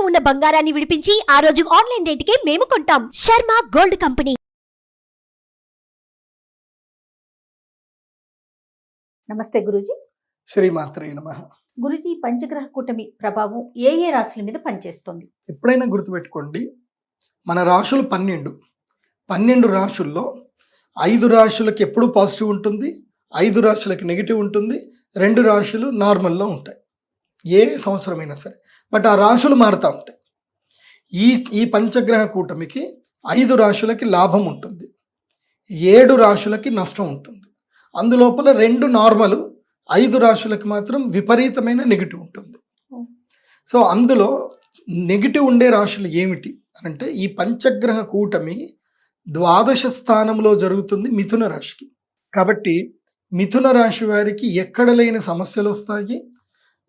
ఇంట్లో ఉన్న బంగారాన్ని విడిపించి ఆ రోజు ఆన్లైన్ రేటుకే మేము కొంటాం. Sharma gold company. నమస్తే గురూజీ. శ్రీమాత్రే నమ. గురుజీ పంచగ్రహ కూటమి ప్రభావం ఏ ఏ రాశుల మీద పనిచేస్తుంది? ఎప్పుడైనా గుర్తుపెట్టుకోండి మన రాశులు పన్నెండు. పన్నెండు రాశుల్లో ఐదు రాశులకి ఎప్పుడు పాజిటివ్ ఉంటుంది ఐదు రాశులకి నెగిటివ్ ఉంటుంది రెండు రాశులు నార్మల్లో ఉంటాయి. ఏ సంవత్సరమైనా సరే. బట్ ఆ రాశులు మారుతూ ఉంటాయి. ఈ ఈ పంచగ్రహ కూటమికి ఐదు రాశులకి లాభం ఉంటుంది. ఏడు రాశులకి నష్టం ఉంటుంది. అందులోపల రెండు నార్మల్ ఐదు రాశులకి మాత్రం విపరీతమైన నెగిటివ్ ఉంటుంది. సో అందులో నెగిటివ్ ఉండే రాశులు ఏమిటి అంటే ఈ పంచగ్రహ కూటమి ద్వాదశ స్థానంలో జరుగుతుంది మిథున రాశికి. కాబట్టి మిథున రాశి వారికి ఎక్కడ లేని సమస్యలు వస్తాయి?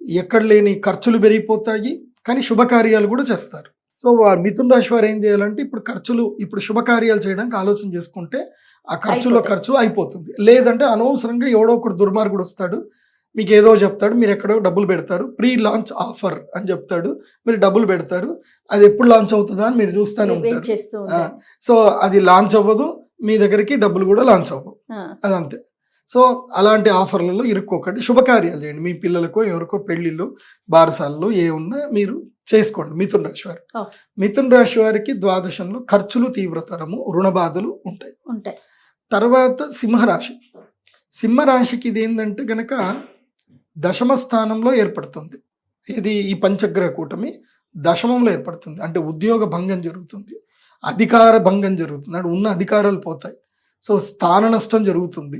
ఎక్కడ లేని ఖర్చులు పెరిగిపోతాయి కానీ శుభకార్యాలు కూడా చేస్తారు. సో మిథున రాశి వారు ఏం చేయాలంటే ఇప్పుడు ఖర్చులు ఇప్పుడు శుభకార్యాలు చేయడానికి ఆలోచన చేసుకుంటే ఆ ఖర్చులో. ఖర్చు అయిపోతుంది. లేదంటే అనవసరంగా ఎవడో ఒకడు దుర్మార్గుడు వస్తాడు. మీకు ఏదో చెప్తాడు మీరు ఎక్కడో డబ్బులు పెడతారు. ప్రీ లాంచ్ ఆఫర్ అని చెప్తాడు. మీరు డబ్బులు పెడతారు. అది ఎప్పుడు లాంచ్ అవుతుందా అని మీరు చూస్తూనే ఉంటారు. సో అది లాంచ్ అవ్వదు. మీ దగ్గరికి డబ్బులు కూడా లాంచ్ అవ్వవు. అదంతే. సో అలాంటి ఆఫర్లలో ఇరుక్కోకండి శుభకార్యాలు చేయండి. మీ పిల్లలకో ఎవరికో పెళ్ళిళ్ళు బారసాలలో ఏ ఉన్నా మీరు చేసుకోండి. మిథున్ రాశి వారు. మిథున్ రాశి వారికి ద్వాదశంలో ఖర్చులు తీవ్రతరము రుణ బాధలు ఉంటాయి. ఉంటాయి. తర్వాత సింహరాశి. సింహరాశికి ఇది ఏంటంటే గనక దశమ స్థానంలో ఏర్పడుతుంది. ఇది ఈ పంచగ్రహ కూటమి దశమంలో ఏర్పడుతుంది. అంటే ఉద్యోగ భంగం జరుగుతుంది. అధికార భంగం జరుగుతుంది. అంటే ఉన్న అధికారాలు పోతాయి. సో స్థాన నష్టం జరుగుతుంది.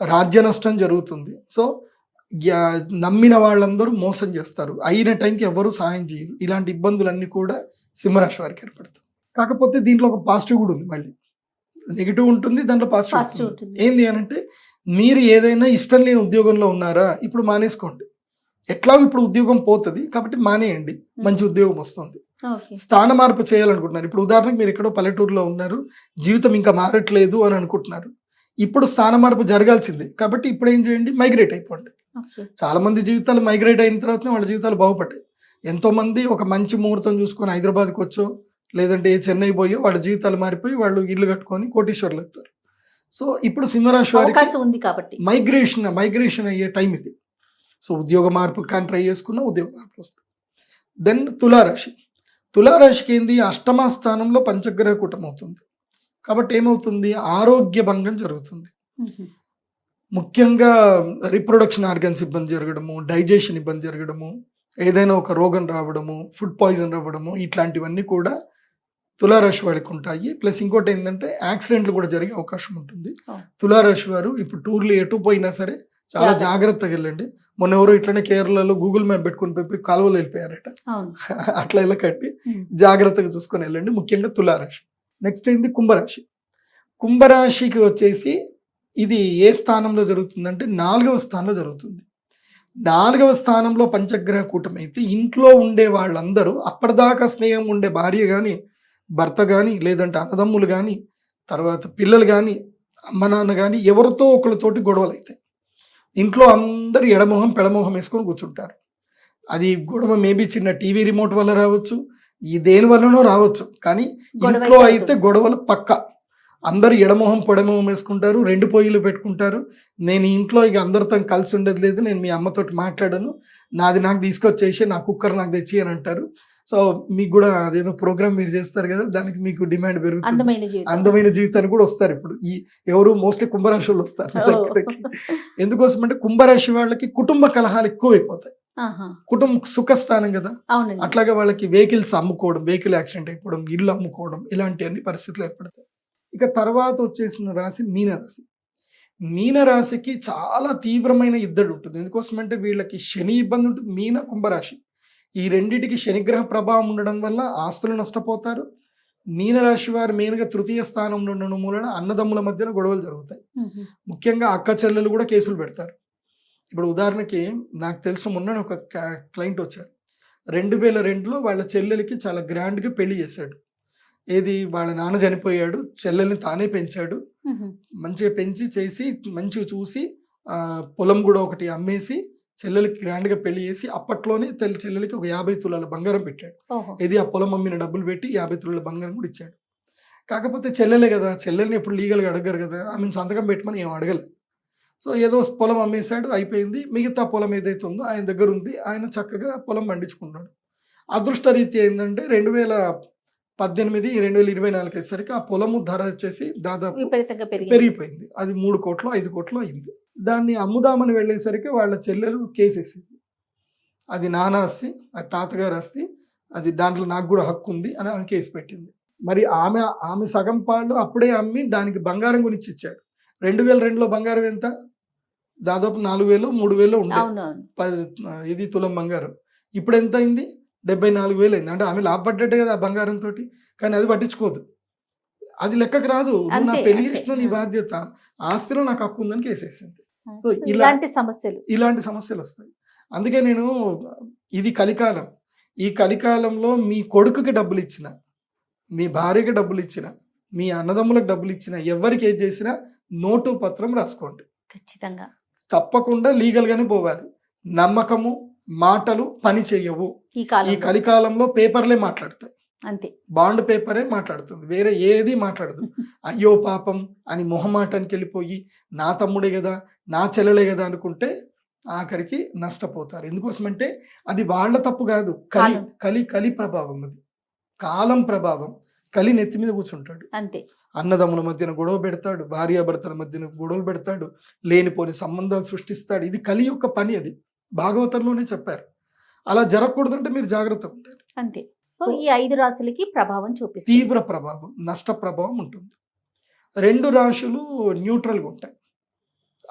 రాజ్య నష్టం జరుగుతుంది. సో నమ్మిన వాళ్ళందరూ మోసం చేస్తారు. అయిన టైంకి ఎవరు సహాయం చేయరు. ఇలాంటి ఇబ్బందులన్నీ కూడా సింహరాశి వారికి ఏర్పడుతుంది. కాకపోతే దీంట్లో ఒక పాజిటివ్ కూడా ఉంది మళ్ళీ. నెగిటివ్ ఉంటుంది దాంట్లో పాజిటివ్ ఉంటుంది. ఏంది అని అంటే మీరు ఏదైనా ఇష్టం లేని ఉద్యోగంలో ఉన్నారా ఇప్పుడు మానేసుకోండి. ఎట్లాగో ఇప్పుడు ఉద్యోగం పోతుంది కాబట్టి మానేయండి. మంచి ఉద్యోగం వస్తుంది. స్థాన మార్పు చేయాలనుకుంటున్నారు. ఇప్పుడు ఉదాహరణకు మీరు ఎక్కడో పల్లెటూరులో ఉన్నారు. జీవితం ఇంకా మారట్లేదు అని అనుకుంటున్నారు. ఇప్పుడు స్థాన మార్పు జరగాల్సిందే. కాబట్టి ఇప్పుడు ఏం చేయండి? మైగ్రేట్ అయిపోండి. చాలా మంది జీవితాలు మైగ్రేట్ అయిన తర్వాతనే వాళ్ళ జీవితాలు బాగుపడ్డాయి. ఎంతో మంది ఒక మంచి ముహూర్తం చూసుకొని హైదరాబాద్కి వచ్చో లేదంటే చెన్నై పోయో వాళ్ళ జీవితాలు మారిపోయి వాళ్ళు ఇల్లు కట్టుకొని కోటీశ్వర్లు అవుతారు. సో ఇప్పుడు సింహరాశి వారికి ఉంది కాబట్టి. మైగ్రేషన్ మైగ్రేషన్ అయ్యే టైం ఇది. సో ఉద్యోగ మార్పు కానీ ట్రై చేసుకున్నా ఉద్యోగ మార్పు వస్తుంది. దెన్ తులారాశి. తులారాశికి ఏంది? అష్టమ స్థానంలో పంచగ్రహ కూటం అవుతుంది. కాబట్టి ఏమవుతుంది? ఆరోగ్య భంగం జరుగుతుంది. ముఖ్యంగా రిప్రొడక్షన్ ఆర్గన్స్ ఇబ్బంది జరగడము డైజెషన్ ఇబ్బంది జరగడము ఏదైనా ఒక రోగం రావడము ఫుడ్ పాయిజన్ రావడము ఇట్లాంటివన్నీ కూడా తులారాశి వాళ్ళకి ఉంటాయి. ప్లస్ ఇంకోటి ఏంటంటే యాక్సిడెంట్లు కూడా జరిగే అవకాశం ఉంటుంది. తులారాశి వారు ఇప్పుడు టూర్లు ఎటు పోయినా సరే చాలా జాగ్రత్త. జాగ్రత్తగా వెళ్ళండి. మొన్న ఎవరో ఇట్లనే కేరళలో గూగుల్ మ్యాప్ పెట్టుకుని పోయి కాలువలో వెళ్ళిపోయారట. అట్లా వెళ్ళకండి. జాగ్రత్తగా చూసుకొని వెళ్ళండి. ముఖ్యంగా తులారాశి. నెక్స్ట్ ఏంది? కుంభరాశి. కుంభరాశికి వచ్చేసి ఇది ఏ స్థానంలో జరుగుతుందంటే నాలుగవ స్థానంలో జరుగుతుంది. నాలుగవ స్థానంలో పంచగ్రహ కూటమి అయితే ఇంట్లో ఉండే వాళ్ళందరూ అప్పటిదాకా స్నేహం ఉండే భార్య కానీ భర్త కానీ లేదంటే అన్నదమ్ములు కానీ తర్వాత పిల్లలు కానీ అమ్మ నాన్న కానీ ఎవరితో ఒకరితోటి గొడవలు అవుతాయి ఇంట్లో అందరూ ఎడమొహం పెడమొహం వేసుకొని కూర్చుంటారు. అది గొడవ మేబీ చిన్న టీవీ రిమోట్ వల్ల రావచ్చు ఈ దేని వల్లనో రావచ్చు. కానీ ఇంట్లో అయితే గొడవలు పక్క. అందరు ఎడమొహం పొడమొహం వేసుకుంటారు రెండు పొయ్యిలు పెట్టుకుంటారు. నేను ఇంట్లో ఇక అందరితో కలిసి ఉండేది లేదు నేను మీ అమ్మతోటి మాట్లాడను. నాది నాకు తీసుకొచ్చేసి నా కుక్కర్ నాకు తెచ్చి అని అంటారు. సో మీకు కూడా అదేదో ప్రోగ్రామ్ మీరు చేస్తారు కదా దానికి మీకు డిమాండ్ పెరుగుతుంది. అందమైన జీవితం. అందమైన జీవితానికి కూడా వస్తారు ఇప్పుడు. ఈ ఎవరు మోస్ట్లీ కుంభరాశి వాళ్ళు వస్తారు. ఎందుకోసం అంటే కుంభరాశి వాళ్ళకి కుటుంబ కలహాలు ఎక్కువ అయిపోతాయి. కుటుంబ సుఖస్థానం కదా? అట్లాగే వాళ్ళకి వెహికల్స్ అమ్ముకోవడం వెహికల్ యాక్సిడెంట్ అయిపోవడం ఇల్లు అమ్ముకోవడం ఇలాంటి అన్ని పరిస్థితులు ఏర్పడతాయి. ఇక తర్వాత వచ్చేసిన రాశి మీనరాశి. మీనరాశికి చాలా తీవ్రమైన ఇద్దడు ఉంటుంది. ఎందుకోసమంటే వీళ్ళకి శని ఇబ్బంది ఉంటుంది మీన కుంభరాశి. ఈ రెండిటికి శనిగ్రహ ప్రభావం ఉండడం వల్ల ఆస్తులు నష్టపోతారు. మీనరాశి వారు మెయిన్గా తృతీయ స్థానంలో ఉండడం మూలన అన్నదమ్ముల మధ్యన గొడవలు జరుగుతాయి. ముఖ్యంగా అక్క చెల్లెలు కూడా కేసులు పెడతారు. ఇప్పుడు ఉదాహరణకి నాకు తెలిసిన మొన్న ఒక క్లయింట్ వచ్చారు. రెండు వేల రెండులో వాళ్ళ చెల్లెలకి చాలా గ్రాండ్గా పెళ్ళి చేశాడు. ఏది? వాళ్ళ నాన్న చనిపోయాడు. చెల్లెల్ని తానే పెంచాడు. మంచిగా పెంచి చేసి మంచిగా చూసి పొలం కూడా ఒకటి అమ్మేసి చెల్లెలకి గ్రాండ్గా పెళ్ళి చేసి అప్పట్లోనే తెల్ చెల్లెలకి ఒక యాభై తులాల బంగారం పెట్టాడు. ఇది ఆ పొలం అమ్మిన డబ్బులు పెట్టి యాభై తులాల బంగారం కూడా ఇచ్చాడు. కాకపోతే చెల్లెలే కదా! చెల్లెల్ని ఎప్పుడు లీగల్గా అడగరు కదా! ఆమెను సంతకం పెట్టమని ఏం అడగలేదు సో ఏదో పొలం అమ్మేశాడు అయిపోయింది. మిగతా పొలం ఏదైతే ఉందో ఆయన దగ్గర ఉంది ఆయన చక్కగా పొలం పండించుకున్నాడు. అదృష్టరీత్యా ఏంటంటే రెండు వేల పద్దెనిమిది రెండు వేల ఇరవై నాలుగు అయ్యేసరికి ఆ పొలము ధర వచ్చేసి దాదాపు పెరిగిపోయింది. అది మూడు కోట్లు ఐదు కోట్లు అయింది. దాన్ని అమ్ముదామని వెళ్ళేసరికి వాళ్ళ చెల్లెలు కేసేసింది. అది నాన్న ఆస్తి అది తాతగారి ఆస్తి అది దాంట్లో నాకు కూడా హక్కు ఉంది అని ఆమె కేసు పెట్టింది. మరి ఆమె ఆమె సగం పాలు అప్పుడే అమ్మి దానికి బంగారం గురించి ఇచ్చాడు. రెండు వేల రెండులో బంగారం ఎంత? దాదాపు నాలుగు వేలు మూడు వేలు పది ఇది తులం బంగారం. ఇప్పుడు ఎంత అయింది? డెబ్బై నాలుగు వేలు అయింది. అంటే ఆమె లాభపడ్డట్టే కదా ఆ బంగారం తోటి. కానీ అది పట్టించుకోదు. అది లెక్కకు రాదు. నా పెళ్ళి. చేసిన నీ బాధ్యత ఆస్తిలో నాకు హక్కు ఉందని కేసేసింది. సో సో ఇలా- ఇలాంటి సమస్యలు. ఇలాంటి సమస్యలు వస్తాయి. అందుకే నేను ఇది కలికాలం. ఈ కలికాలంలో మీ కొడుకుకి డబ్బులు ఇచ్చిన మీ భార్యకి డబ్బులు ఇచ్చిన మీ అన్నదమ్ములకు డబ్బులు ఇచ్చిన ఎవరికి ఏది చేసినా నోటు పత్రం రాసుకోండి. ఖచ్చితంగా. తప్పకుండా లీగల్ గానే పోవాలి. నమ్మకము మాటలు పని చెయ్యవు ఈ ఈ కాలం కలికాలంలో పేపర్లే మాట్లాడతాయి. అంతే. బాండ్ పేపరే మాట్లాడుతుంది. వేరే ఏది మాట్లాడదు. అయ్యో పాపం అని మొహమాటానికి వెళ్ళిపోయి నా తమ్ముడే కదా నా చెల్లెలే కదా అనుకుంటే ఆఖరికి నష్టపోతారు. ఎందుకోసమంటే అది వాళ్ళ తప్పు కాదు. కాలం. కలి కలి ప్రభావం అది. కాలం ప్రభావం. కలి నెత్తి మీద కూర్చుంటాడు. అంతే. అన్నదమ్ముల మధ్యన గొడవ పెడతాడు భార్యాభర్తల మధ్యన గొడవలు పెడతాడు లేనిపోని సంబంధాలు సృష్టిస్తాడు. ఇది కలి యొక్క పని అది. భాగవతంలోనే చెప్పారు. అలా జరగకూడదంటే మీరు జాగ్రత్తగా ఉండాలి. అంతే. ఈ ఐదు రాశులకి ప్రభావం చూపిస్తుంది. తీవ్ర ప్రభావం నష్ట ప్రభావం ఉంటుంది. రెండు రాశులు న్యూట్రల్గా ఉంటాయి.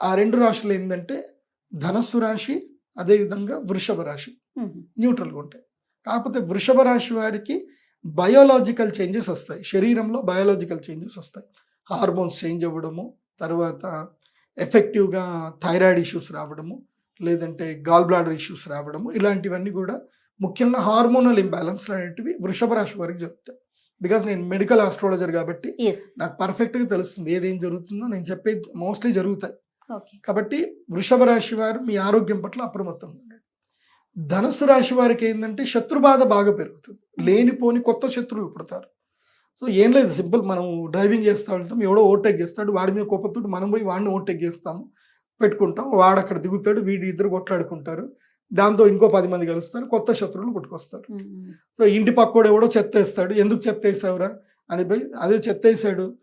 ఆ రెండు రాశులు ఏంటంటే ధనస్సు రాశి అదేవిధంగా వృషభ రాశి. న్యూట్రల్గా ఉంటాయి. కాకపోతే వృషభ రాశి వారికి బయోలాజికల్ చేంజెస్ వస్తాయి. శరీరంలో బయోలాజికల్ చేంజెస్ వస్తాయి. హార్మోన్స్ చేంజ్ అవ్వడము తర్వాత ఎఫెక్టివ్గా థైరాయిడ్ ఇష్యూస్ రావడము లేదంటే గాల్ బ్లాడర్ ఇష్యూస్ రావడము ఇలాంటివన్నీ కూడా ముఖ్యంగా హార్మోనల్ ఇంబ్యాలెన్స్ అనేటివి వృషభ రాశి వారికి జరుగుతాయి. బికాస్ నేను మెడికల్ ఆస్ట్రాలజర్ కాబట్టి. నాకు పర్ఫెక్ట్గా తెలుస్తుంది ఏదేం జరుగుతుందో. నేను చెప్పేది మోస్ట్లీ జరుగుతాయి. కాబట్టి వృషభ రాశి వారు మీ ఆరోగ్యం పట్ల అప్రమత్తంగా ధనుసు రాశి వారికి ఏంటంటే శత్రుబాధ బాగా పెరుగుతుంది. లేనిపోని కొత్త శత్రువులు పుడతారు. సో ఏం లేదు సింపుల్ మనం డ్రైవింగ్ చేస్తూ ఉంటాం ఎవడో ఓవర్టేక్ చేస్తాడు వాడి మీద కోపంతో మనం పోయి వాడిని ఓవర్టేక్ చేస్తాము పెట్టుకుంటాం వాడు అక్కడ దిగుతాడు వీడి ఇద్దరు కొట్లాడుకుంటారు దాంతో ఇంకో పది మంది కలుస్తారు కొత్త శత్రువులు పుట్టుకొస్తారు. సో ఇంటి పక్కోడు ఎవడో చెత్త వేస్తాడు ఎందుకు చెత్త వేసావురా? అని పోయి అదే చెత్త వేసాడు.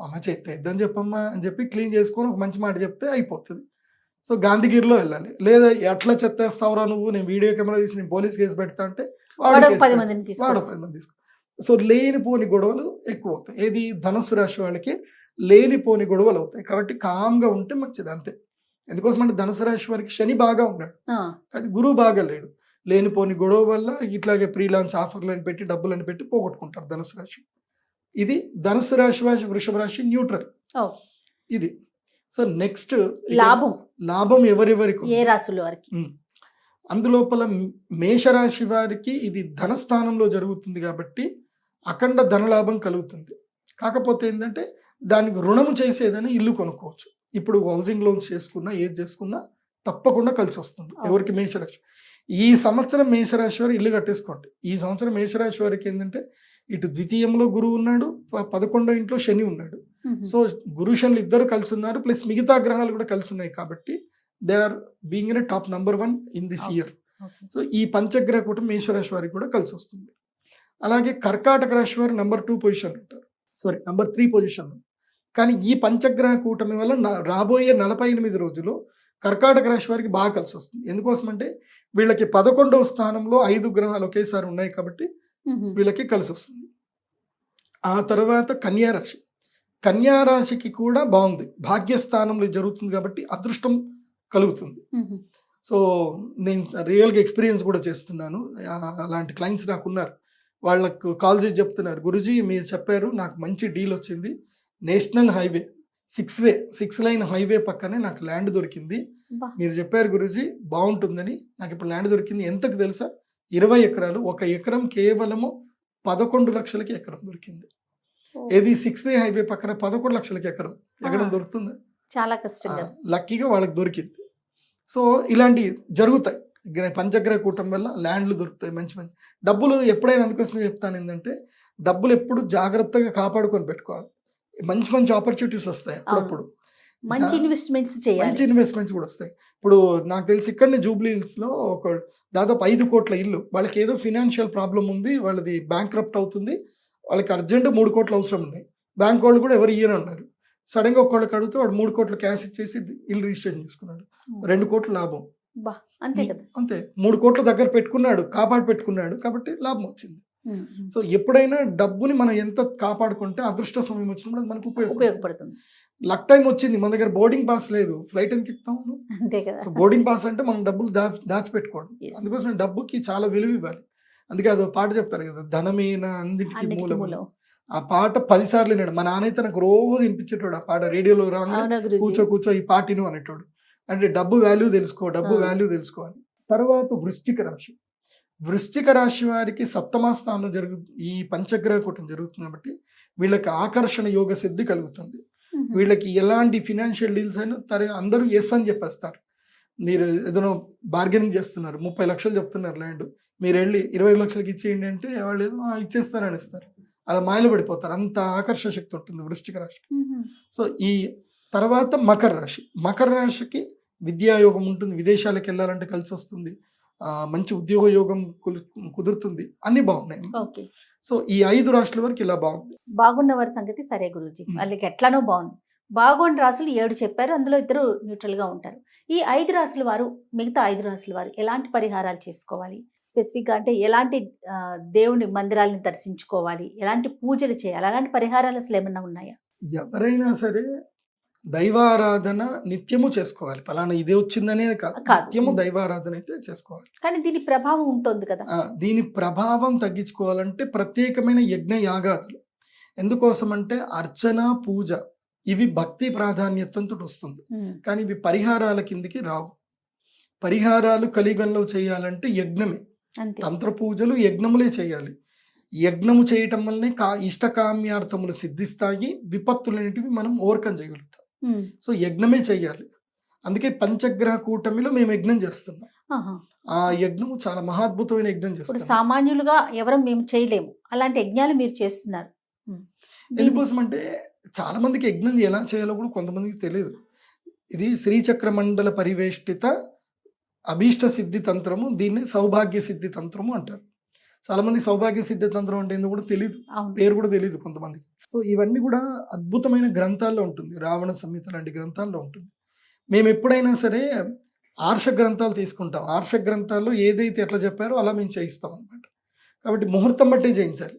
అమ్మ చెత్త వేద్దని చెప్పమ్మా అని చెప్పి క్లీన్ చేసుకొని ఒక మంచి మాట చెప్తే అయిపోతుంది. సో గాంధీగిరిలో వెళ్ళాలి. లేదా ఎట్లా చెత్త వేస్తావురా నువ్వు? నేను వీడియో కెమెరా తీసి నేను పోలీస్ కేసు పెడతా అంటే వాడు పది. మందిని తీసుకో సో లేనిపోని గొడవలు ఎక్కువ అవుతాయి ఏది? ధనుసు రాశి వాళ్ళకి లేనిపోని గొడవలు అవుతాయి. కాబట్టి కామ్గా ఉంటే మంచిది అంతే. ఎందుకోసం అంటే ధనుసు రాశి వారికి శని బాగా ఉన్నాడు. కానీ గురువు బాగా లేడు. లేనిపోని గొడవ వల్ల ఇట్లాగే ప్రీ లాంచ్ ఆఫర్లు అని పెట్టి డబ్బులు అని పెట్టి పోగొట్టుకుంటారు ధనుసు రాశి. ఇది ధనుసు రాశి వాసి వృషభ రాశి న్యూట్రల్. ఇది. సో నెక్స్ట్ లాభం లాభం ఎవరెవరికి ఏ? రాశుల వారికి. అందులోపల మేషరాశి వారికి ఇది ధనస్థానంలో జరుగుతుంది కాబట్టి అఖండ ధనలాభం కలుగుతుంది కాకపోతే ఏంటంటే దానికి రుణము చేసేదని ఇల్లు కొనుక్కోవచ్చు ఇప్పుడు హౌసింగ్ లోన్స్ చేసుకున్నా ఏది చేసుకున్నా తప్పకుండా కలిసి వస్తుంది. ఎవరికి మేషరాశి ఈ సంవత్సరం మేషరాశి వారు ఇల్లు కట్టేసుకోండి ఈ సంవత్సరం మేషరాశి వారికి ఏంటంటే ఇటు ద్వితీయంలో గురువు ఉన్నాడు పదకొండో ఇంట్లో శని ఉన్నాడు. సో గురు శనులు ఇద్దరు కలిసి ఉన్నారు ప్లస్ మిగతా గ్రహాలు కూడా కలిసి ఉన్నాయి కాబట్టి they are being in top number one in this. Year. So ఈ పంచగ్రహ కూటమి మేషరాశి వారికి కూడా కలిసి వస్తుంది. అలాగే కర్కాటక రాశి వారు నెంబర్ టూ పొజిషన్ ఉంటారు. సారీ నెంబర్ త్రీ పొజిషన్ కానీ ఈ పంచగ్రహ కూటమి వల్ల రాబోయే నలభై ఎనిమిది రోజులు కర్కాటక రాశి వారికి బాగా కలిసి వస్తుంది. ఎందుకోసం అంటే వీళ్ళకి పదకొండవ స్థానంలో ఐదు గ్రహాలు ఒకేసారి ఉన్నాయి కాబట్టి ఉహు. వీళ్ళకి కలిసి వస్తుంది. ఆ తర్వాత కన్యా రాశి కన్యా రాశికి కూడా బాగుంది. భాగ్యస్థానంలో జరుగుతుంది కాబట్టి అదృష్టం కలుగుతుంది. సో నేను రియల్గా ఎక్స్పీరియన్స్ కూడా చేస్తున్నాను. అలాంటి క్లయింట్స్ నాకు ఉన్నారు. వాళ్ళకు కాల్ చేసి చెప్తున్నారు. గురుజీ మీరు చెప్పారు నాకు మంచి డీల్ వచ్చింది. National highway six way six line highway పక్కనే నాకు ల్యాండ్ దొరికింది. మీరు చెప్పారు గురుజీ బాగుంటుందని. నాకు ఇప్పుడు ల్యాండ్ దొరికింది. ఎంతకు తెలుసా? ఇరవై ఎకరాలు. ఒక ఎకరం కేవలము పదకొండు లక్షలకి ఎకరం దొరికింది. ఏది సిక్స్ వే హైవే పక్కన పదకొండు లక్షలకి ఎకరం ఆ. దొరుకుతుంది. చాలా కష్టం లక్కీగా వాళ్ళకి దొరికింది. సో ఇలాంటి జరుగుతాయి. గ్ర- పంచగ్రహ కూటం వల్ల ల్యాండ్లు దొరుకుతాయి మంచి మంచి. డబ్బులు ఎప్పుడైనా అందుకోసం చెప్తాను ఏంటంటే డబ్బులు ఎప్పుడు జాగ్రత్తగా కాపాడుకొని పెట్టుకోవాలి. మంచి మంచి ఆపర్చునిటీస్ వస్తాయి అప్పుడప్పుడు. మంచి ఇన్వెస్ట్మెంట్స్ చేయాలి. మంచి ఇన్వెస్ట్మెంట్స్ కూడా వస్తాయి. ఇప్పుడు నాకు తెలిసి ఇక్కడనే జూబ్లీ హిల్స్లో ఒక దాదాపు ఐదు కోట్ల ఇల్లు. వాళ్ళకి ఏదో ఫినాన్షియల్ ప్రాబ్లం ఉంది వాళ్ళది బ్యాంక్ అవుతుంది. వాళ్ళకి అర్జెంట్ మూడు కోట్లు అవసరం ఉన్నాయి. బ్యాంక్ వాళ్ళు కూడా ఎవరు ఇయ్యను అన్నారు. సడన్గా ఒక్కళ్ళకి అడిగితే వాడు మూడు కోట్లు క్యాష్ ఇచ్చేసి ఇల్లు రిజిస్ట్రేషన్ చేసుకున్నాడు. రెండు కోట్ల లాభం. అంతే కదా. అంతే. మూడు కోట్ల దగ్గర పెట్టుకున్నాడు కాపాడు పెట్టుకున్నాడు కాబట్టి లాభం వచ్చింది. సో ఎప్పుడైనా డబ్బుని మనం ఎంత కాపాడుకుంటే అదృష్ట సమయం వచ్చినప్పుడు మనకు ఉపయోగపడుతుంది. లక్ టైం వచ్చింది. మన దగ్గర బోర్డింగ్ పాస్ లేదు. ఫ్లైట్ ఎందుకు అంతే కదా. బోర్డింగ్ పాస్ అంటే మనం డబ్బులు దా దాచిపెట్టుకోవడం. అందుకోసం డబ్బుకి చాలా విలువ ఇవ్వాలి. అందుకే అదో పాట చెప్తారు కదా ధనమేన అందిటికి మూలం. ఆ పాట పదిసార్లు విన్నాడు. మా నాన్న అయితే నాకు రోజు వినిపించేటోడు ఆ పాట రేడియోలో రాగా అవునా కూర్చో కూర్చో ఈ పాటిను అనేటోడు. అంటే డబ్బు వాల్యూ తెలుసుకో డబ్బు. వాల్యూ తెలుసుకోవాలి తర్వాత వృశ్చిక రాశి. వృశ్చిక రాశి వారికి సప్తమ స్థానం జరుగు ఈ పంచగ్రహ కూటం జరుగుతుంది కాబట్టి వీళ్ళకి ఆకర్షణ యోగ సిద్ధి కలుగుతుంది. వీళ్ళకి ఎలాంటి ఫినాన్షియల్ డీల్స్ అయినా తర అందరూ ఎస్ అని చెప్పేస్తారు. మీరు ఏదైనా బార్గెనింగ్ చేస్తున్నారు ముప్పై లక్షలు చెప్తున్నారు ల్యాండ్. మీరు వెళ్ళి ఇరవై లక్షలకి ఇచ్చేయండి అంటే వాళ్ళు ఏదో "ఆ, ఇచ్చేస్తారని ఇస్తారు. అలా మాయలు పడిపోతారు. అంత ఆకర్షణ శక్తి ఉంటుంది వృశ్చిక రాశి ఉమ్, ఉమ్. సో ఈ తర్వాత మకర రాశి. మకర రాశికి విద్యాయోగం ఉంటుంది. విదేశాలకు వెళ్ళాలంటే కలిసి వస్తుంది. మంచి ఉద్యోగ యోగం కుదురుతుంది. అన్ని బాగున్నాయి. ఓకే. సో ఈ ఐదు రాశుల వరకు ఇలా బాగుంది. బాగున్న వారి సంగతి సరే గురూజీ. వాళ్ళకి ఎట్లానో బాగుంది. బాగున్న రాసులు ఏడు చెప్పారు. అందులో ఇద్దరు న్యూట్రల్గా ఉంటారు. ఈ ఐదు రాసుల వారు మిగతా ఐదు రాసుల వారు ఎలాంటి పరిహారాలు చేసుకోవాలి? స్పెసిఫిక్గా అంటే ఎలాంటి దేవుని మందిరాలను దర్శించుకోవాలి ఎలాంటి పూజలు చేయాలి అలాంటి పరిహారాలు అసలు ఏమన్నా ఉన్నాయా? ఎవరైనా సరే దైవారాధన నిత్యము చేసుకోవాలి. ఫలానా ఇదే వచ్చిందనే కాదు. నిత్యము దైవారాధన అయితే చేసుకోవాలి. కానీ దీని ప్రభావం ఉంటుంది కదా. దీని ప్రభావం తగ్గించుకోవాలంటే ప్రత్యేకమైన యజ్ఞ యాగాదులు. ఎందుకోసం అంటే అర్చన పూజ ఇవి భక్తి ప్రాధాన్యతంతో వస్తుంది. కానీ ఇవి పరిహారాల కిందికి రావు. పరిహారాలు కలిగంలో చేయాలంటే యజ్ఞమే. తంత్ర పూజలు యజ్ఞములే చేయాలి. యజ్ఞము చేయటం వల్లనే కా ఇష్టకామ్యార్థములు సిద్ధిస్తాయి విపత్తులన్నిటివి మనం ఓవర్కమ్ చేయగలుగుతాం. సో యజ్ఞమే చేయాలి. అందుకే పంచగ్రహ కూటమిలో మేము యజ్ఞం చేస్తున్నాం. ఆ యజ్ఞం చాలా మహాద్భుతమైన యజ్ఞం చేస్తున్నాం. సామాన్యులుగా ఎవరు మేము చేయలేము. అలాంటి యజ్ఞాలు మీరు చేస్తున్నారు. ఎందుకోసం అంటే చాలా మందికి యజ్ఞం ఎలా చేయాలో కూడా కొంతమందికి తెలియదు. ఇది శ్రీచక్ర మండల పరివేష్టిత అభీష్ట సిద్ధి తంత్రము దీన్ని సౌభాగ్య సిద్ధి తంత్రము అంటారు. చాలా మంది సౌభాగ్య సిద్ధి తంత్రం అంటే ఏందో కూడా తెలియదు పేరు కూడా తెలియదు కొంతమందికి సో ఇవన్నీ కూడా అద్భుతమైన గ్రంథాల్లో ఉంటుంది. రావణ సంహిత లాంటి గ్రంథాల్లో ఉంటుంది. మేము ఎప్పుడైనా సరే ఆర్ష గ్రంథాలు తీసుకుంటాం. ఆర్ష గ్రంథాల్లో ఏదైతే ఎట్లా చెప్పారో అలా మేము చేయిస్తాం అనమాట కాబట్టి ముహూర్తం బట్టే చేయించాలి.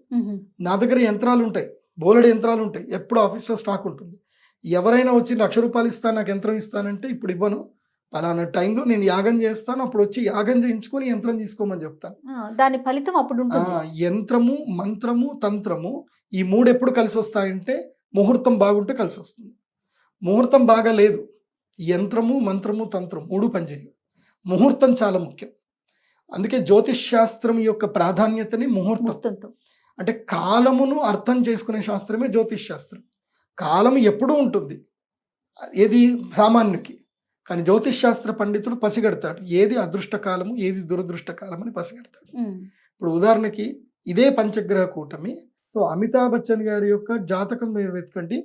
నా దగ్గర యంత్రాలు ఉంటాయి. బోలెడు యంత్రాలు ఉంటాయి. ఎప్పుడు ఆఫీస్లో స్టాక్ ఉంటుంది. ఎవరైనా వచ్చి లక్ష రూపాయలు ఇస్తాను నాకు యంత్రం ఇస్తానంటే ఇప్పుడు ఇవ్వను. పలానా టైంలో నేను యాగం చేస్తాను అప్పుడు వచ్చి యాగం చేయించుకొని యంత్రం తీసుకోమని చెప్తాను. దాని ఫలితం అప్పుడు యంత్రము మంత్రము తంత్రము ఈ మూడు ఎప్పుడు కలిసి వస్తాయంటే ముహూర్తం బాగుంటే కలిసి వస్తుంది. ముహూర్తం బాగా లేదు. యంత్రము మంత్రము తంత్రం మూడు పనిచేయవు ముహూర్తం చాలా ముఖ్యం. అందుకే జ్యోతిష్ శాస్త్రం యొక్క ప్రాధాన్యతని ముహూర్తం. ముహూర్తంతో. అంటే కాలమును అర్థం చేసుకునే శాస్త్రమే జ్యోతిష్ శాస్త్రం కాలం ఎప్పుడూ ఉంటుంది. ఏది సామాన్యుకి కానీ జ్యోతిష్ శాస్త్ర పండితుడు పసిగడతాడు. ఏది అదృష్ట కాలము ఏది దురదృష్ట కాలం అని పసిగడతాడు ఇప్పుడు ఉదాహరణకి ఇదే పంచగ్రహ కూటమి. సో అమితాబ్ బచ్చన్ గారి యొక్క జాతకం మీరు వెతకండి.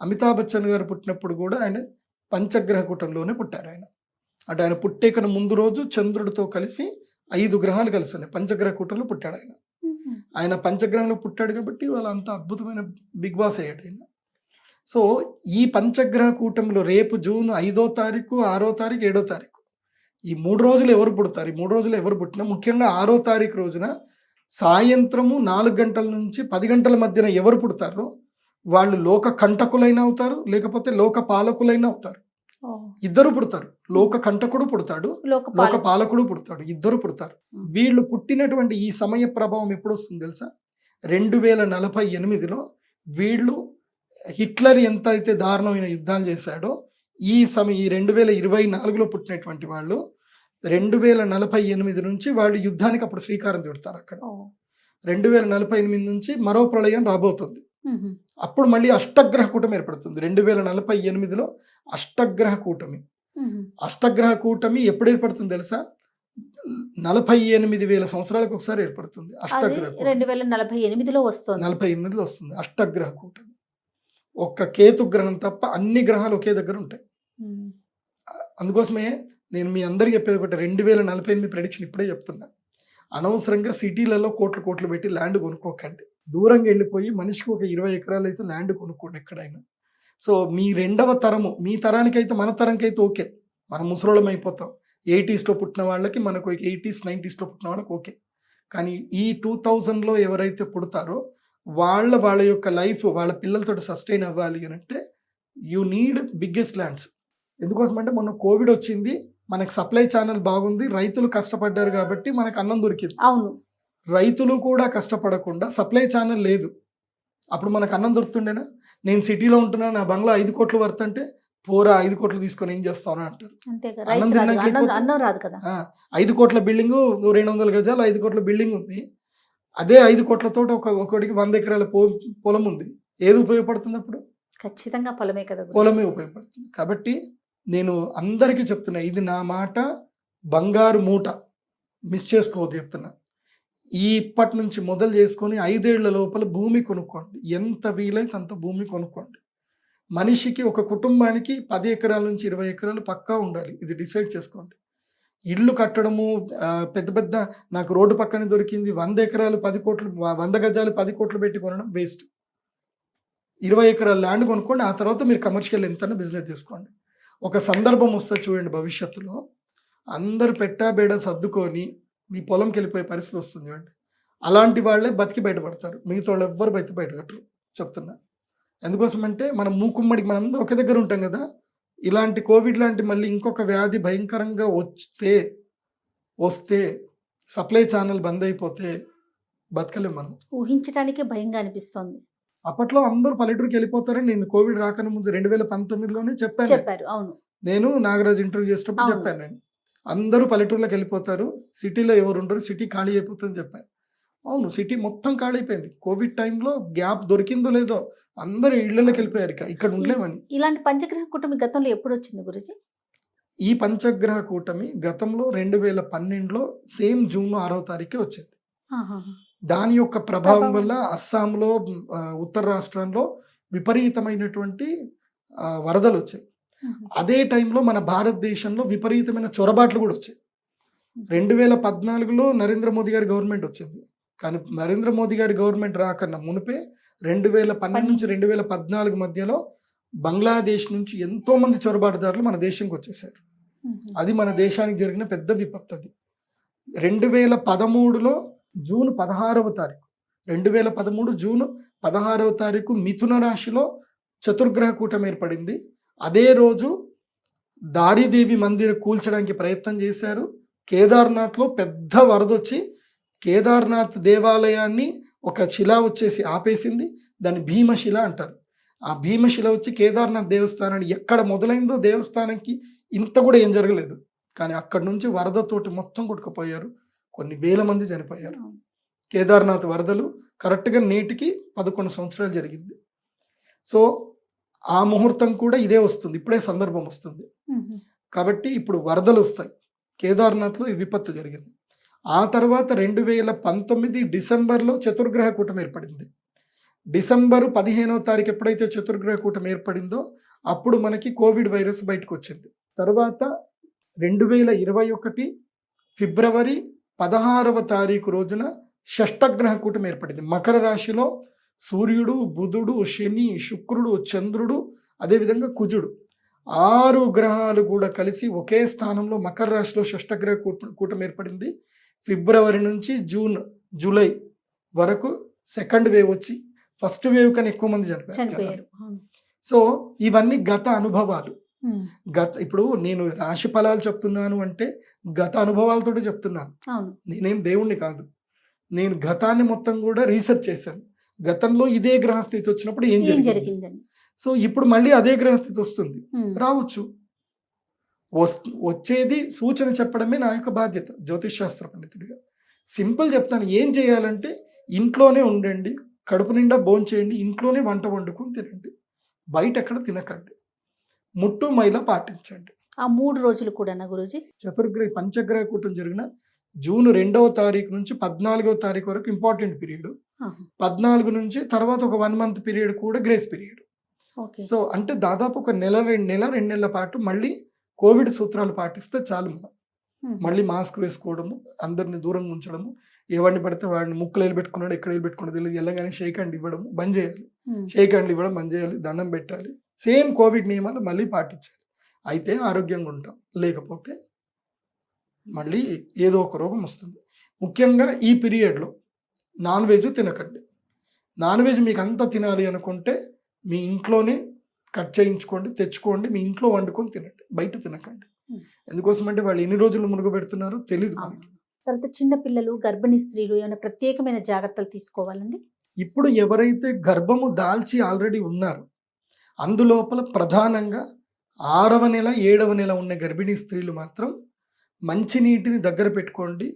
అమితాబ్ బచ్చన్ గారు పుట్టినప్పుడు కూడా ఆయన పంచగ్రహ కూటంలోనే పుట్టారు ఆయన. అంటే ఆయన పుట్టేకన ముందు రోజు చంద్రుడితో కలిసి ఐదు గ్రహాలు కలిసి ఉన్నాయి పంచగ్రహ కూటంలో పుట్టాడు ఆయన. ఆయన పంచగ్రహంలో పుట్టాడు కాబట్టి వాళ్ళ అంత అద్భుతమైన బిగ్ బాస్ అయ్యాడు ఆయన. సో ఈ పంచగ్రహ కూటమిలో రేపు జూన్ ఐదో తారీఖు ఆరో తారీఖు ఏడో తారీఖు. ఈ మూడు రోజులు ఎవరు పుడతారు? ఈ మూడు రోజులు ఎవరు పుట్టినా ముఖ్యంగా ఆరో తారీఖు రోజున సాయంత్రము నాలుగు గంటల నుంచి పది గంటల మధ్యన ఎవరు పుడతారో? వాళ్ళు లోక కంటకులైన అవుతారు లేకపోతే లోక పాలకులైన అవుతారు. ఇద్దరు పుడతారు. లోక కంటకుడు పుడతాడు లోక లోక పాలక పాలకుడు పుడతాడు. ఇద్దరు పుడతారు. వీళ్ళు పుట్టినటువంటి ఈ సమయ ప్రభావం ఎప్పుడు వస్తుంది తెలుసా? రెండు వేల నలభై ఎనిమిదిలో వీళ్ళు హిట్లర్ ఎంత అయితే దారుణమైన యుద్ధాలు చేశాడో ఈ సమయ ఈ రెండు వేల ఇరవై నాలుగులో పుట్టినటువంటి వాళ్ళు రెండు వేల నలభై ఎనిమిది నుంచి వాళ్ళు యుద్ధానికి అప్పుడు శ్రీకారం చుడతారు అక్కడ. రెండు వేల నలభై ఎనిమిది నుంచి మరో ప్రళయం రాబోతుంది. అప్పుడు మళ్ళీ అష్టగ్రహ కూటమి ఏర్పడుతుంది. రెండు వేల నలభై ఎనిమిదిలో అష్టగ్రహ కూటమి. అష్టగ్రహ కూటమి ఎప్పుడు ఏర్పడుతుంది తెలుసా? నలభై ఎనిమిది వేల సంవత్సరాలకు ఒకసారి ఏర్పడుతుంది. అష్టగ్రహ. రెండు వేల నలభై ఎనిమిదిలో వస్తుంది. నలభై ఎనిమిదిలో వస్తుంది. అష్టగ్రహ కూటమి. ఒక్క కేతు గ్రహం తప్ప అన్ని గ్రహాలు ఒకే దగ్గర ఉంటాయి. మ్మ్. అందుకోసమే నేను మీ అందరికి చెప్పేది ఒకటి రెండు వేల నలభై ఎనిమిది ప్రెడిక్షన్ ఇప్పుడే చెప్తున్నా. అనవసరంగా సిటీలలో కోట్లు కోట్లు పెట్టి ల్యాండ్ కొనుక్కోకండి. దూరంగా వెళ్ళిపోయి మనిషికి ఒక ఇరవై ఎకరాలు అయితే ల్యాండ్ కొనుక్కోండి ఎక్కడైనా. సో మీ రెండవ తరము మీ తరానికి అయితే మన తరంకి అయితే ఓకే. మనం ముసలోళం అయిపోతాం. ఎయిటీస్లో పుట్టిన వాళ్ళకి మనకు ఎయిటీస్ నైంటీస్లో పుట్టిన వాళ్ళకి ఓకే. కానీ ఈ టూ థౌజండ్లో ఎవరైతే పుడతారో వాళ్ళ వాళ్ళ యొక్క లైఫ్ వాళ్ళ పిల్లలతో సస్టైన్ అవ్వాలి అని అంటే యూ నీడ్ బిగ్గెస్ట్ ల్యాండ్స్ ఎందుకోసం అంటే మొన్న కోవిడ్ వచ్చింది మనకు సప్లై ఛానల్ బాగుంది రైతులు కష్టపడ్డారు కాబట్టి మనకు అన్నం దొరికింది. అవును. రైతులు కూడా కష్టపడకుండా సప్లై ఛానల్ లేదు. అప్పుడు మనకు అన్నం దొరుకుతుండేనా? నేను సిటీలో ఉంటున్నా నా బంగ్లా ఐదు కోట్లు వర్త్ అంటే పోరా ఐదు కోట్లు తీసుకొని ఏం చేస్తావు అంటారు. ఐదు కోట్ల బిల్డింగ్ రెండు వందల గజాలు ఐదు కోట్ల బిల్డింగ్ ఉంది. అదే ఐదు కోట్లతో ఒక ఒకటికి వంద ఎకరాల పొలం ఉంది. ఏది ఉపయోగపడుతుంది అప్పుడు? ఖచ్చితంగా పొలమే కదా. పొలమే ఉపయోగపడుతుంది. కాబట్టి నేను అందరికీ చెప్తున్నా ఇది నా మాట బంగారు మూట. మిస్ చేసుకోవద్దు చెప్తున్నా. ఈ ఇప్పటి నుంచి మొదలు చేసుకొని ఐదేళ్ళ లోపల భూమి కొనుక్కోండి. ఎంత వీలైతే అంత భూమి కొనుక్కోండి. మనిషికి ఒక కుటుంబానికి పది ఎకరాల నుంచి ఇరవై ఎకరాలు పక్కా ఉండాలి. ఇది డిసైడ్ చేసుకోండి. ఇల్లు కట్టడము పెద్ద పెద్ద నాకు రోడ్డు పక్కన దొరికింది వంద ఎకరాలు పది కోట్లు వంద గజాలు పది కోట్లు పెట్టి కొనడం వేస్ట్ ఇరవై ఎకరాల ల్యాండ్ కొనుక్కోండి ఆ తర్వాత మీరు కమర్షియల్ ఎంత బిజినెస్ చేసుకోండి. ఒక సందర్భం వస్తే చూడండి భవిష్యత్తులో. అందరు పెట్టాబేడ సర్దుకొని మీ పొలంకి వెళ్ళిపోయే పరిస్థితి వస్తుంది చూడండి. అలాంటి వాళ్ళే బతికి బయటపడతారు. మిగతా వాళ్ళు ఎవ్వరు బయట బయటకట్టరు చెప్తున్నా. ఎందుకోసం అంటే మూకుమ్మడికి మనం అందరం దగ్గర ఉంటాం కదా. ఇలాంటి కోవిడ్ లాంటి మళ్ళీ ఇంకొక వ్యాధి భయంకరంగా వస్తే వస్తే సప్లై ఛానల్ బంద్ అయిపోతే బతకలేం మనం. ఊహించడానికే భయంగా అనిపిస్తోంది. అప్పట్లో అందరూ పల్లెటూరుకి వెళ్ళిపోతారని నేను కోవిడ్ రాకనే ముందు రెండు వేల పంతొమ్మిదిలోనే చెప్పాను. చెప్పారు అవును. నేను నాగరాజు ఇంటర్వ్యూ చేసేటప్పుడు. చెప్పాను నేను. అందరూ పల్లెటూరులోకి వెళ్ళిపోతారు సిటీలో ఎవరు ఉండరు సిటీ ఖాళీ అయిపోతుందని చెప్పాను. అవును సిటీ మొత్తం ఖాళీ అయిపోయింది. కోవిడ్ టైంలో గ్యాప్ దొరికిందో లేదో అందరూ ఇళ్ళలోకి వెళ్ళిపోయారు ఇక ఇక్కడ ఉండలేమని. ఇలాంటి పంచగ్రహ కూటమి గతంలో ఎప్పుడు వచ్చింది గురుజీ? ఈ పంచగ్రహ కూటమి గతంలో రెండు వేల పన్నెండులో సేమ్ జూన్ ఆరో తారీఖే వచ్చింది. దాని యొక్క ప్రభావం. వల్ల అస్సాంలో ఉత్తర రాష్ట్రంలో విపరీతమైనటువంటి వరదలు వచ్చాయి. అదే టైంలో మన భారతదేశంలో విపరీతమైన చొరబాట్లు కూడా వచ్చాయి. రెండు వేల పద్నాలుగులో నరేంద్ర మోదీ గారి గవర్నమెంట్ వచ్చింది. కానీ నరేంద్ర మోదీ గారి గవర్నమెంట్ రాకన్నా మునిపే రెండు వేల పన్నెండు నుంచి రెండు వేల పద్నాలుగు మధ్యలో బంగ్లాదేశ్ నుంచి ఎంతో మంది చొరబాటుదారులు మన దేశంకి వచ్చేసారు అది మన దేశానికి జరిగిన పెద్ద విపత్తు అది. రెండు వేల పదమూడులో జూన్ పదహారవ తారీఖు రెండు వేల పదమూడు జూన్ పదహారవ తారీఖు మిథున రాశిలో చతుర్గ్రహ కూటమి ఏర్పడింది. అదే రోజు దారిదేవి మందిర్ కూల్చడానికి ప్రయత్నం చేశారు. కేదార్నాథ్లో పెద్ద వరద వచ్చి కేదార్నాథ్ దేవాలయాన్ని ఒక శిల వచ్చేసి ఆపేసింది దాన్ని భీమశిల అంటారు. ఆ భీమశిల వచ్చి కేదార్నాథ్ దేవస్థానాన్ని ఎక్కడ మొదలైందో దేవస్థానానికి ఇంత కూడా ఏం జరగలేదు. కానీ అక్కడి నుంచి వరదతోటి మొత్తం కొట్టుకుపోయారు. కొన్ని వేల మంది చనిపోయారు. కేదార్నాథ్ వరదలు కరెక్ట్గా నేటికి పదకొండు సంవత్సరాలు జరిగింది. సో ఆ ముహూర్తం కూడా ఇదే వస్తుంది. ఇప్పుడే సందర్భం వస్తుంది. కాబట్టి ఇప్పుడు వరదలు వస్తాయి. కేదార్నాథ్లో ఈ విపత్తు జరిగింది. ఆ తర్వాత రెండు వేల పంతొమ్మిది డిసెంబర్లో చతుర్గ్రహ కూటమి ఏర్పడింది. డిసెంబరు పదిహేనవ తారీఖు ఎప్పుడైతే చతుర్గ్రహ కూటమి ఏర్పడిందో అప్పుడు మనకి కోవిడ్ వైరస్ బయటకు వచ్చింది. తర్వాత రెండు వేల ఇరవై ఒకటి ఫిబ్రవరి పదహారవ తారీఖు రోజున షష్టగ్రహ కూటమి ఏర్పడింది. మకర రాశిలో సూర్యుడు బుధుడు శని శుక్రుడు చంద్రుడు అదేవిధంగా కుజుడు ఆరు గ్రహాలు కూడా కలిసి ఒకే స్థానంలో మకర రాశిలో షష్టగ్రహ కూట- కూటమి ఏర్పడింది. ఫిబ్రవరి నుంచి జూన్ జూలై వరకు సెకండ్ వేవ్ వచ్చి ఫస్ట్ వేవ్ కన్నా ఎక్కువ మంది చనిపోయారు. సో ఇవన్నీ గత అనుభవాలు. గత ఇప్పుడు నేను రాశి ఫలాలు చెప్తున్నాను అంటే గత అనుభవాలతోటి చెప్తున్నాను. నేనేం దేవుణ్ణి కాదు. నేను గతాన్ని మొత్తం కూడా రీసెర్చ్ చేశాను. గతంలో ఇదే గ్రహస్థితి వచ్చినప్పుడు ఏం జరిగింది? సో ఇప్పుడు మళ్ళీ అదే గ్రహస్థితి వస్తుంది. రావచ్చు. వచ్చేది సూచన చెప్పడమే నా యొక్క బాధ్యత జ్యోతిష్ శాస్త్ర పండితుడిగా. సింపుల్ చెప్తాను ఏం చేయాలంటే ఇంట్లోనే ఉండండి కడుపు నిండా భోంచేయండి ఇంట్లోనే వంట వండుకొని తినండి. బయట ఎక్కడ తినకండి. ముట్టు మైల పాటించండి. ఆ మూడు రోజులు కూడానా గురుజీ? చతుర్గ్రహ పంచగ్రహ కూటం జరిగిన జూన్ రెండవ తారీఖు నుంచి పద్నాలుగవ తారీఖు వరకు ఇంపార్టెంట్ పీరియడ్. పద్నాలుగు నుంచి తర్వాత ఒక వన్ మంత్ పీరియడ్ కూడా గ్రేస్ పీరియడ్. ఓకే. సో అంటే దాదాపు ఒక నెల రెండు నెల రెండు నెలల పాటు మళ్ళీ కోవిడ్ సూత్రాలు పాటిస్తే చాలు మనం. మళ్ళీ మాస్క్ వేసుకోవడము అందరిని దూరంగా ఉంచడము ఎవరిని పడితే వాడిని ముక్కులు వెళ్ళి పెట్టుకున్నాడు ఎక్కడ వెళ్ళి పెట్టుకున్నాడు తెలియదు. వెళ్ళగానే షేక్ హ్యాండ్ ఇవ్వడం బంద్ చేయాలి. షేక్ హ్యాండ్ ఇవ్వడం బంద్ చేయాలి దండం పెట్టాలి. సేమ్ కోవిడ్ నియమాలు మళ్ళీ పాటించాలి. అయితే ఆరోగ్యంగా ఉంటాం. లేకపోతే మళ్ళీ ఏదో ఒక రోగం వస్తుంది. ముఖ్యంగా ఈ పీరియడ్లో నాన్ వెజ్ తినకండి. నాన్ వెజ్ మీకు అంతా తినాలి అనుకుంటే మీ ఇంట్లోనే కట్ చేయించుకోండి తెచ్చుకోండి మీ ఇంట్లో వండుకొని తినండి బయట తినకండి. ఎందుకోసం అంటే వాళ్ళు ఎన్ని రోజులు మురుగు పెడుతున్నారో తెలియదు తర్వాత చిన్న పిల్లలు గర్భిణీ స్త్రీలు ఏమైనా ప్రత్యేకమైన జాగ్రత్తలు తీసుకోవాలండి? ఇప్పుడు ఎవరైతే గర్భము దాల్చి ఆల్రెడీ ఉన్నారో అందులోపల ప్రధానంగా ఆరవ నెల ఏడవ నెల ఉన్న గర్భిణీ స్త్రీలు మాత్రం మంచినీటిని దగ్గర పెట్టుకోండి.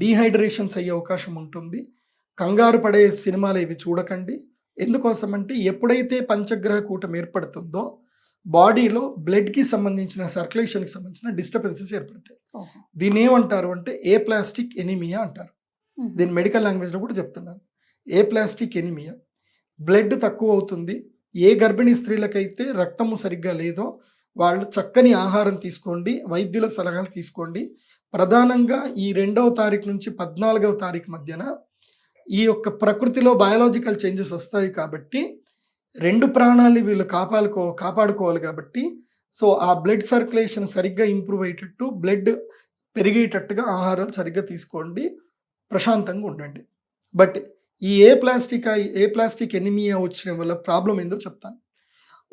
డీహైడ్రేషన్స్ అయ్యే అవకాశం ఉంటుంది. కంగారు పడే సినిమాలు ఇవి చూడకండి. ఎందుకోసం అంటే ఎప్పుడైతే పంచగ్రహ కూటం ఏర్పడుతుందో బాడీలో బ్లడ్కి సంబంధించిన సర్క్యులేషన్కి సంబంధించిన డిస్టర్బెన్సెస్ ఏర్పడతాయి. దీన్ని ఏమంటారు అంటే ఏ ప్లాస్టిక్ ఎనిమియా అంటారు. దీని మెడికల్ లాంగ్వేజ్లో కూడా చెప్తున్నాను ఏ ప్లాస్టిక్ ఎనిమియా. బ్లడ్ తక్కువ అవుతుంది. ఏ గర్భిణీ స్త్రీలకైతే రక్తము సరిగ్గా లేదో వాళ్ళు చక్కని ఆహారం తీసుకోండి వైద్యుల సలహాలు తీసుకోండి. ప్రధానంగా ఈ రెండవ తారీఖు నుంచి పద్నాలుగవ తారీఖు మధ్యన ఈ యొక్క ప్రకృతిలో బయాలజికల్ చేంజెస్ వస్తాయి కాబట్టి రెండు ప్రాణాలు వీళ్ళు కాపాడుకో కాపాడుకోవాలి కాబట్టి సో ఆ బ్లడ్ సర్క్యులేషన్ సరిగ్గా ఇంప్రూవ్ అయ్యేటట్టు బ్లడ్ పెరిగేటట్టుగా ఆహారాలు సరిగ్గా తీసుకోండి ప్రశాంతంగా ఉండండి. బట్ ఈ aplastic aplastic anaemia వచ్చిన వల్ల ప్రాబ్లం ఏందో చెప్తాను.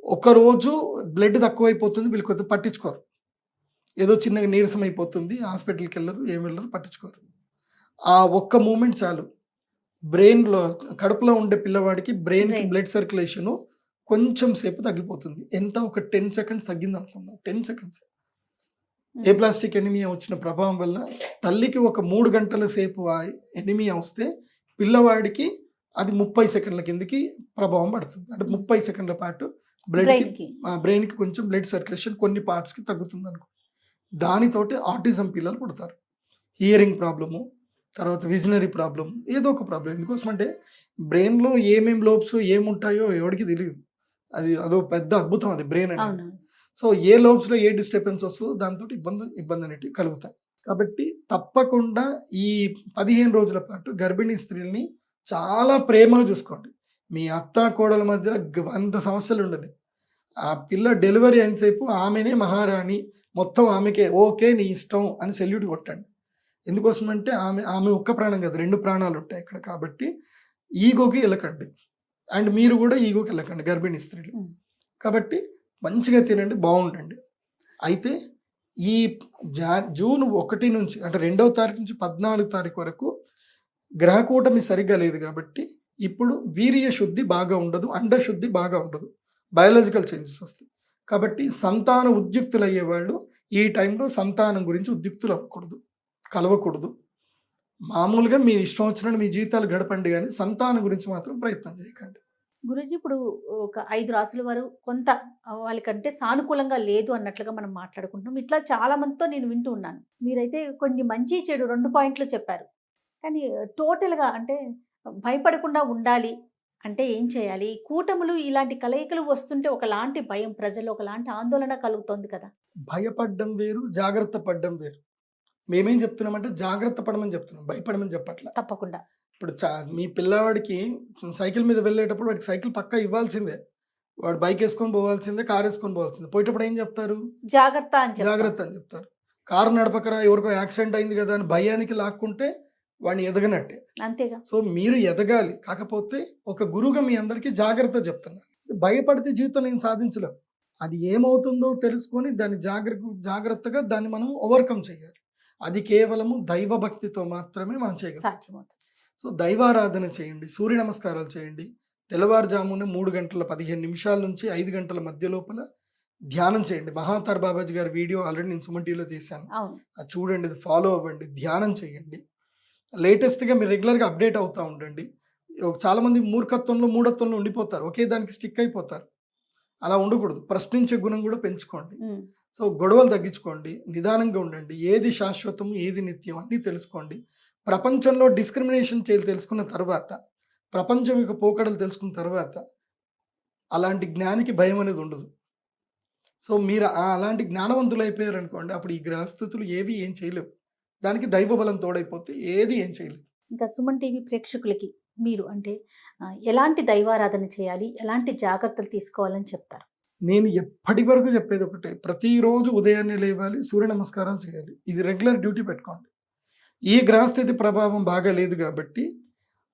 ఒకరోజు బ్లడ్ తక్కువైపోతుంది వీళ్ళు కొద్దిగా పట్టించుకోరు. ఏదో చిన్నగా నీరసం అయిపోతుంది హాస్పిటల్కి వెళ్ళరు ఏం వెళ్ళరు పట్టించుకోరు. ఆ ఒక్క మూమెంట్ చాలు. బ్రెయిన్లో కడుపులో ఉండే పిల్లవాడికి బ్రెయిన్కి Brain. బ్లడ్ సర్క్యులేషను కొంచెం సేపు తగ్గిపోతుంది. ఎంత? ఒక టెన్ సెకండ్స్ తగ్గింది అనుకుందాం. Ten seconds. ఏ ప్లాస్టిక్ ఎనిమియా వచ్చిన ప్రభావం వల్ల తల్లికి ఒక మూడు గంటల సేపు ఆ ఎనిమియా వస్తే పిల్లవాడికి అది ముప్పై సెకండ్ల కిందకి ప్రభావం పడుతుంది. అంటే ముప్పై సెకండ్ల పాటు బ్లడ్ బ్రెయిన్కి బ్రెయిన్కి కొంచెం బ్లడ్ సర్క్యులేషన్ కొన్ని పార్ట్స్కి తగ్గుతుంది అనుకో దానితోటి ఆటిజం పిల్లలు పుడతారు. హియరింగ్ ప్రాబ్లము తర్వాత విజనరీ ప్రాబ్లం ఏదో ఒక ప్రాబ్లం ఎందుకోసం అంటే బ్రెయిన్లో ఏమేం లోబ్స్ ఏముంటాయో ఎవరికి తెలియదు అది అదో పెద్ద అద్భుతం అది బ్రెయిన్ అవును. సో ఏ లోబ్స్లో ఏ డిస్టర్బెన్స్ వస్తుందో దాంతో ఇబ్బంది ఇబ్బంది అనేటివి కలుగుతాయి. కాబట్టి తప్పకుండా ఈ పదిహేను రోజుల పాటు గర్భిణీ స్త్రీల్ని చాలా ప్రేమగా చూసుకోండి. మీ అత్త కోడల మధ్య వంద సమస్యలు ఉండదు ఆ పిల్ల డెలివరీ అయినసేపు ఆమెనే మహారాణి మొత్తం ఆమెకే ఓకే నీ ఇష్టం అని సెల్యూట్ కొట్టండి. ఎందుకోసం అంటే ఆమె ఆమె ఒక్క ప్రాణం కదా రెండు ప్రాణాలు ఉంటాయి ఇక్కడ కాబట్టి ఈగోకి వెళ్ళకండి అండ్ మీరు కూడా ఈగోకి వెళ్ళకండి గర్భిణీ స్త్రీలు. కాబట్టి మంచిగా తినండి బాగుండండి. అయితే ఈ జా జూన్ ఒకటి నుంచి అంటే రెండవ తారీఖు నుంచి పద్నాలుగు తారీఖు వరకు గ్రహకూటమి సరిగ్గా లేదు కాబట్టి ఇప్పుడు వీర్య శుద్ధి బాగా ఉండదు అండ శుద్ధి బాగా ఉండదు. బయాలజికల్ చేంజెస్ వస్తాయి. కాబట్టి సంతాన ఉద్యుక్తులు అయ్యేవాళ్ళు ఈ టైంలో సంతానం గురించి ఉద్యుక్తులు అవ్వకూడదు. కలవకూడదు. మామూలుగా మీరు ఇష్టం వచ్చినట్టు మీ జీవితాలు గడపండి కానీ సంతానం గురించి మాత్రం ప్రయత్నం చేయకండి. గురుజీ ఇప్పుడు ఒక ఐదు రాసుల వారు కొంత వాళ్ళకంటే సానుకూలంగా లేదు అన్నట్లుగా మనం మాట్లాడుకుంటున్నాం. ఇట్లా చాలా మందితో నేను వింటూ ఉన్నాను. మీరైతే కొన్ని మంచి చెడు రెండు పాయింట్లు చెప్పారు. కానీ టోటల్గా అంటే భయపడకుండా ఉండాలి అంటే ఏం చేయాలి? కూటములు ఇలాంటి కలయికలు వస్తుంటే ఒకలాంటి భయం ప్రజల్లో ఒకలాంటి ఆందోళన కలుగుతోంది కదా. భయపడడం వేరు జాగ్రత్త పడడం వేరు. మేమేం చెప్తున్నామంటే జాగ్రత్త పడమని చెప్తున్నాం భయపడమని చెప్పట్ల. తప్పకుండా. ఇప్పుడు మీ పిల్లవాడికి సైకిల్ మీద వెళ్ళేటప్పుడు వాడికి సైకిల్ పక్కా ఇవ్వాల్సిందే. వాడు బైక్ వేసుకొని పోవాల్సిందే కార్ వేసుకొని పోవాల్సిందే. పోయేటప్పుడు ఏం చెప్తారు? జాగ్రత్త అని. జాగ్రత్త అని చెప్తారు. కారు నడపకరా ఎవరికో యాక్సిడెంట్ అయింది కదా అని భయానికి లాక్కుంటే వాడిని ఎదగనట్టే. అంతేగా. సో మీరు ఎదగాలి. కాకపోతే ఒక గురువుగా మీ అందరికీ జాగ్రత్త చెప్తున్నా. భయపడితే జీవితం నేను సాధించలేం. అది ఏమవుతుందో తెలుసుకొని దాన్ని జాగ్రత్త జాగ్రత్తగా దాన్ని మనం ఓవర్కమ్ చేయాలి అది కేవలము దైవ భక్తితో మాత్రమే మనం చేయగలం. సాధ్యమవుతుంది. సో దైవారాధన చేయండి సూర్య నమస్కారాలు చేయండి. తెల్లవారుజామున మూడు గంటల పదిహేను నిమిషాల నుంచి ఐదు గంటల మధ్య లోపల ధ్యానం చేయండి. మహాతార్ బాబాజీ గారి వీడియో ఆల్రెడీ నేను సుమన్ టీవీలో చేశాను అది చూడండి అది ఫాలో అవ్వండి ధ్యానం చేయండి. లేటెస్ట్గా మీరు రెగ్యులర్గా అప్డేట్ అవుతూ ఉండండి. చాలామంది మూర్ఖత్వంలో మూఢత్వంలో ఉండిపోతారు. ఒకే దానికి స్టిక్ అయిపోతారు. అలా ఉండకూడదు. ప్రశ్నించే గుణం కూడా పెంచుకోండి. సో గొడవలు తగ్గించుకోండి నిదానంగా ఉండండి. ఏది శాశ్వతం ఏది నిత్యం అన్నీ తెలుసుకోండి. ప్రపంచంలో డిస్క్రిమినేషన్ చేయాలి తెలుసుకున్న తర్వాత ప్రపంచం యొక్క పోకడలు తెలుసుకున్న తర్వాత అలాంటి జ్ఞానికి భయం అనేది ఉండదు. సో మీరు అలాంటి జ్ఞానవంతులు అయిపోయారు అనుకోండి అప్పుడు ఈ గ్రహస్థితులు ఏవి ఏం చేయలేవు. దానికి దైవ బలం తోడైపోతే ఏది ఏం చేయలేదు. ఇంకా సుమన్ టీవీ ప్రేక్షకులకి మీరు అంటే ఎలాంటి దైవారాధన చేయాలి? ఎలాంటి జాగ్రత్తలు తీసుకోవాలని చెప్తారు? నేను ఎప్పటి వరకు చెప్పేది ఒకటే ప్రతిరోజు ఉదయాన్నే లేవాలి సూర్య నమస్కారాలు చేయాలి. ఇది రెగ్యులర్ డ్యూటీ పెట్టుకోండి. ఈ గ్రహస్థితి ప్రభావం బాగా లేదు కాబట్టి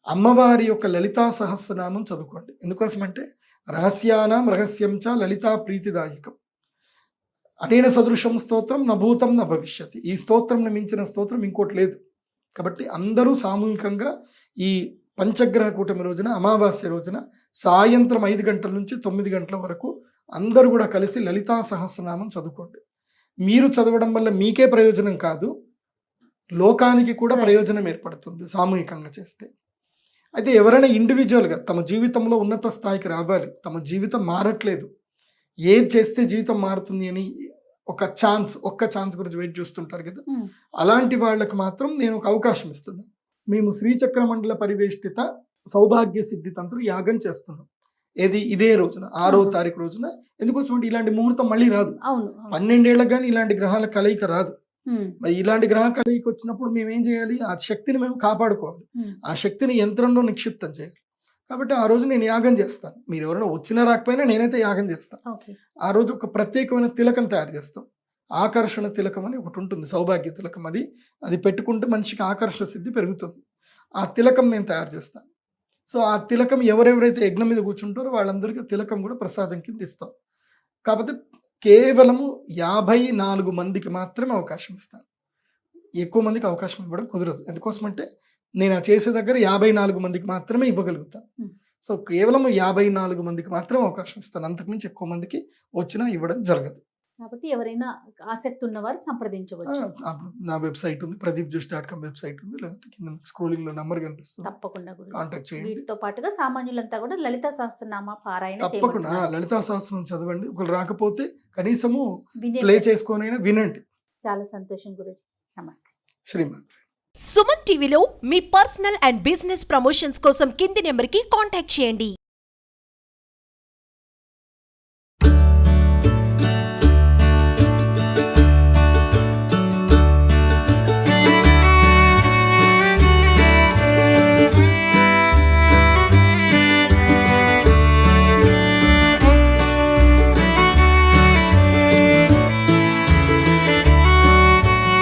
అమ్మవారి యొక్క లలితా సహస్రనామం చదువుకోండి. ఎందుకోసమంటే రహస్యానాం రహస్యం చ లలితా ప్రీతిదాయకం. అనేన సదృశం స్తోత్రం నభూతం న భవిష్యత్. ఈ స్తోత్రంను మించిన స్తోత్రం ఇంకోటి లేదు. కాబట్టి అందరూ సామూహికంగా ఈ పంచగ్రహ కూటమి రోజున అమావాస్య రోజున సాయంత్రం ఐదు గంటల నుంచి తొమ్మిది గంటల వరకు అందరూ కూడా కలిసి లలితా సహస్రనామం చదువుకోండి. మీరు చదవడం వల్ల మీకే ప్రయోజనం కాదు లోకానికి కూడా. ప్రయోజనం ఏర్పడుతుంది సామూహికంగా చేస్తే. అయితే ఎవరైనా ఇండివిజువల్గా తమ జీవితంలో ఉన్నత స్థాయికి రావాలి తమ జీవితం మారట్లేదు ఏది చేస్తే జీవితం మారుతుంది అని ఒక ఛాన్స్ ఒక్క ఛాన్స్ గురించి వెయిట్ చూస్తుంటారు కదా. ఉమ్, అలాంటి వాళ్ళకి మాత్రం నేను ఒక అవకాశం ఇస్తున్నాను. మేము శ్రీచక్ర మండల పరివేష్టిత సౌభాగ్య సిద్ధి తంత్ర యాగం చేస్తున్నాం. ఏది? ఇదే రోజున ఆరో. తారీఖు రోజున ఎందుకోసం అంటే ఇలాంటి ముహూర్తం మళ్ళీ రాదు. పన్నెండేళ్ళకి కానీ ఇలాంటి గ్రహాల కలయిక రాదు. మరి ఇలాంటి గ్రహ కలయిక వచ్చినప్పుడు మేము ఏం చేయాలి? ఆ శక్తిని మేము కాపాడుకోవాలి. ఆ శక్తిని యంత్రంలో నిక్షిప్తం చేయాలి. కాబట్టి ఆ రోజు నేను యాగం చేస్తాను. మీరు ఎవరైనా వచ్చినా రాకపోయినా నేనైతే యాగం చేస్తాను. ఆ రోజు ఒక ప్రత్యేకమైన తిలకం తయారు చేస్తాం. ఆకర్షణ తిలకం అని ఒకటి ఉంటుంది. సౌభాగ్య తిలకం అది. అది పెట్టుకుంటే మనిషికి ఆకర్షణ సిద్ధి పెరుగుతుంది. ఆ తిలకం నేను తయారు చేస్తాను. సో ఆ తిలకం ఎవరెవరైతే యజ్ఞం మీద కూర్చుంటారో వాళ్ళందరికీ తిలకం కూడా ప్రసాదం కింద ఇస్తాం. కాకపోతే కేవలము యాభై నాలుగు మందికి మాత్రమే అవకాశం ఇస్తాను. ఎక్కువ మందికి అవకాశం ఇవ్వడం కుదరదు. ఎందుకోసమంటే నేను ఆ చేసే దగ్గర యాభై నాలుగు మందికి మాత్రమే ఇవ్వగలుగుతాను. సో కేవలం యాభై నాలుగు మందికి మాత్రమే అవకాశం ఇస్తాను. అంతకుమించి ఎక్కువ మందికి వచ్చినా ఇవ్వడం జరగదు. కాబట్టి ఎవరైనా ఆసక్తి ఉన్నవారు సంప్రదించవచ్చు. నా వెబ్సైట్ ఉంది ప్రదీప్ జోష్ డాట్ కామ్ వెబ్సైట్ ఉంది లేదంటే కింద స్క్రోలింగ్లో నంబర్ కనిపిస్తుంది. తప్పకుండా గురుజీ. కాంటాక్ట్ చేయండి. వీటితో పాటుగా సామాన్యులంతా కూడా లలిత సహస్రనామ పారాయణ తప్పకుండా. లలితా సహస్రం చదవండి. ఒకరు రాకపోతే కనీసము ప్లే చేసుకొని వినండి. చాలా సంతోషం గురించి నమస్తే. శ్రీమాన్ సుమన్ టీవీలో మీ పర్సనల్ అండ్ బిజినెస్ ప్రమోషన్స్ కోసం కింది నెంబర్కి కాంటాక్ట్ చేయండి.